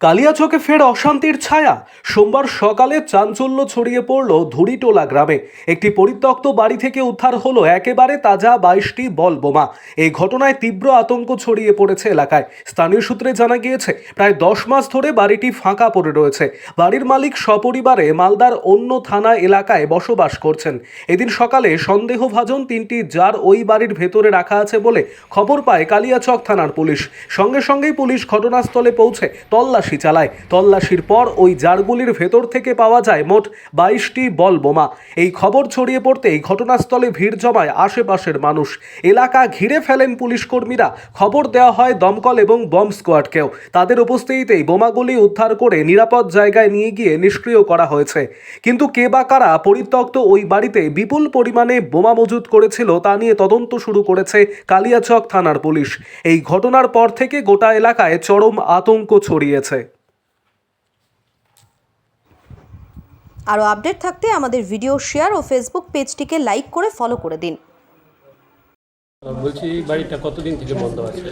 কালিয়াচকে ফের অশান্তির ছায়া। সোমবার সকালে চাঞ্চল্য ছড়িয়ে পড়ল ধুরিটোলা গ্রামে। একটি পরিত্যক্ত বাড়ি থেকে উদ্ধার হলো একেবারে তাজা বাইশটি বল বোমা এই ঘটনায় তীব্র আতঙ্ক ছড়িয়ে পড়েছে এলাকায়। স্থানীয় সূত্রে জানা গিয়েছে, প্রায় দশ মাস ধরে বাড়িটি ফাঁকা পড়ে রয়েছে। বাড়ির মালিক সপরিবারে মালদার অন্য থানা এলাকায় বসবাস করছেন। এদিন সকালে সন্দেহভাজন তিনটি জার ওই বাড়ির ভেতরে রাখা আছে বলে খবর পায় কালিয়াচক থানার পুলিশ। সঙ্গে সঙ্গেই পুলিশ ঘটনাস্থলে পৌঁছে তল্লাশি চালায়। তল্লাশির পর ওই জারগুলির ভেতর থেকে পাওয়া যায় মোট বাইশটি বল বোমা। এই খবর ছড়িয়ে পড়তেই ঘটনাস্থলে ভিড় জমায় আশেপাশের মানুষ। এলাকা ঘিরে ফেলেন পুলিশ কর্মীরা খবর দেওয়া হয় দমকল এবং বম স্কোয়াডকেও। তাদের উপস্থিতিতেই বোমাগুলি উদ্ধার করে নিরাপদ জায়গায় নিয়ে গিয়ে নিষ্ক্রিয় করা হয়েছে। কিন্তু কে বা কারা পরিত্যক্ত ওই বাড়িতে বিপুল পরিমাণে বোমা মজুত করেছিল তা নিয়ে তদন্ত শুরু করেছে কালিয়াচক থানার পুলিশ। এই ঘটনার পর থেকে গোটা এলাকায় চরম আতঙ্ক ছড়িয়েছে। আরও আপডেট থাকতে আমাদের ভিডিও শেয়ার ও ফেসবুক পেজটিকে লাইক করে ফলো করে দিন। বলছি বাড়িটা কতদিন থেকে বন্ধ আছে?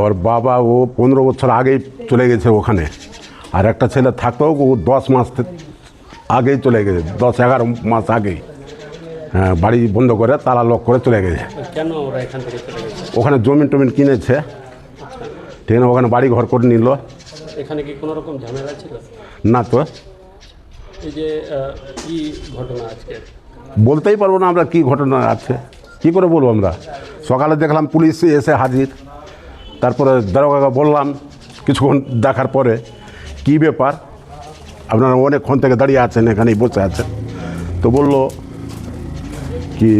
ওর বাবা ও পনেরো বছর আগেই চলে গেছে ওখানে। আর একটা ছেলে থাকতো ও দশ মাস আগেই চলে গেছে দশ এগারো মাস আগেই। হ্যাঁ বাড়ি বন্ধ করে তালা লক করে চলে গেছে। কেন ওরা এখান থেকে চলে গেছে? ওখানে জমিন টমিন কিনেছে। ঠিক আছে ওখানে বাড়ি ঘর করে নিল। এখানে কি কোনো রকম ঝামেলা ছিল? না তো। যে কি ঘটনা আজকে? বলতেই পারব না আমরা কী ঘটনা আছে। কী করে বলব আমরা? সকালে দেখলাম পুলিশ এসে হাজির। তারপরে দারোগাকে বললাম কিছুক্ষণ দেখার পরে, কী ব্যাপার? আপনারা অনেকক্ষণ থেকে দাঁড়িয়ে আছেন, এখানেই বসে আছেন। তো বলল কি,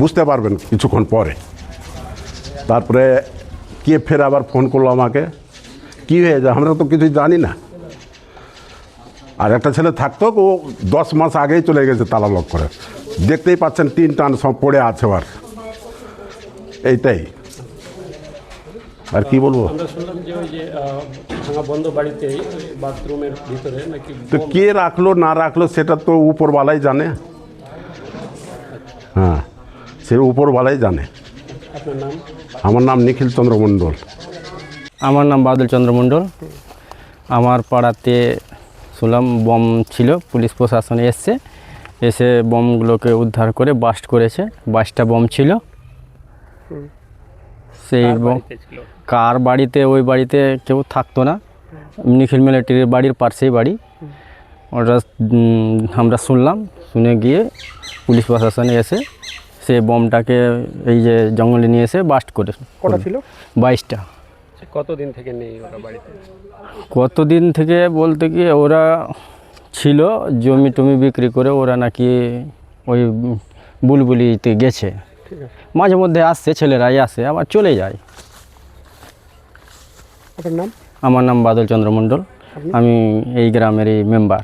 বুঝতে পারবেন কিছুক্ষণ পরে। তারপরে কে ফের আবার ফোন করল আমাকে? কী হয়েছে? আমরা তো কিছুই জানি না। আর একটা ছেলে থাকতো ও দশ মাস আগেই চলে গেছে তালা লক করে। দেখতেই পাচ্ছেন তিন টান সব পড়ে আছে আর এইটাই। আর কি বলব? তো কে রাখল না রাখল সেটা তো উপরওয়ালাই জানে। হ্যাঁ সে উপরওয়ালাই জানে। আমার নাম নিখিল চন্দ্র মণ্ডল। আমার নাম বাদল চন্দ্র মণ্ডল। আমার পাড়াতে শুনলাম বম ছিল পুলিশ প্রশাসন এসছে এসে বমগুলোকে উদ্ধার করে বাস্ট করেছে বাইশটা বম ছিল। সেই কার বম বাড়িতে কার বাড়িতে ওই বাড়িতে কেউ থাকতো না। নিখিল মিলিটারির বাড়ির পাশেই বাড়ি। ওটা আমরা শুনলাম শুনে গিয়ে পুলিশ প্রশাসনে এসে সেই বমটাকে এই যে জঙ্গলে নিয়ে এসে বাস্ট করে কটা ছিল? বাইশটা। কতদিন থেকে নেই ওরা বাড়িতে? কতদিন থেকে বলতে কি ওরা ছিল জমি টমি বিক্রি করে ওরা নাকি ওই বুলবুলিতে গেছে। মাঝে মধ্যে আসছে ছেলেরাই আসে আবার চলে যায়। আপনার নাম? আমার নাম বাদল চন্দ্র মণ্ডল। আমি এই গ্রামেরই মেম্বার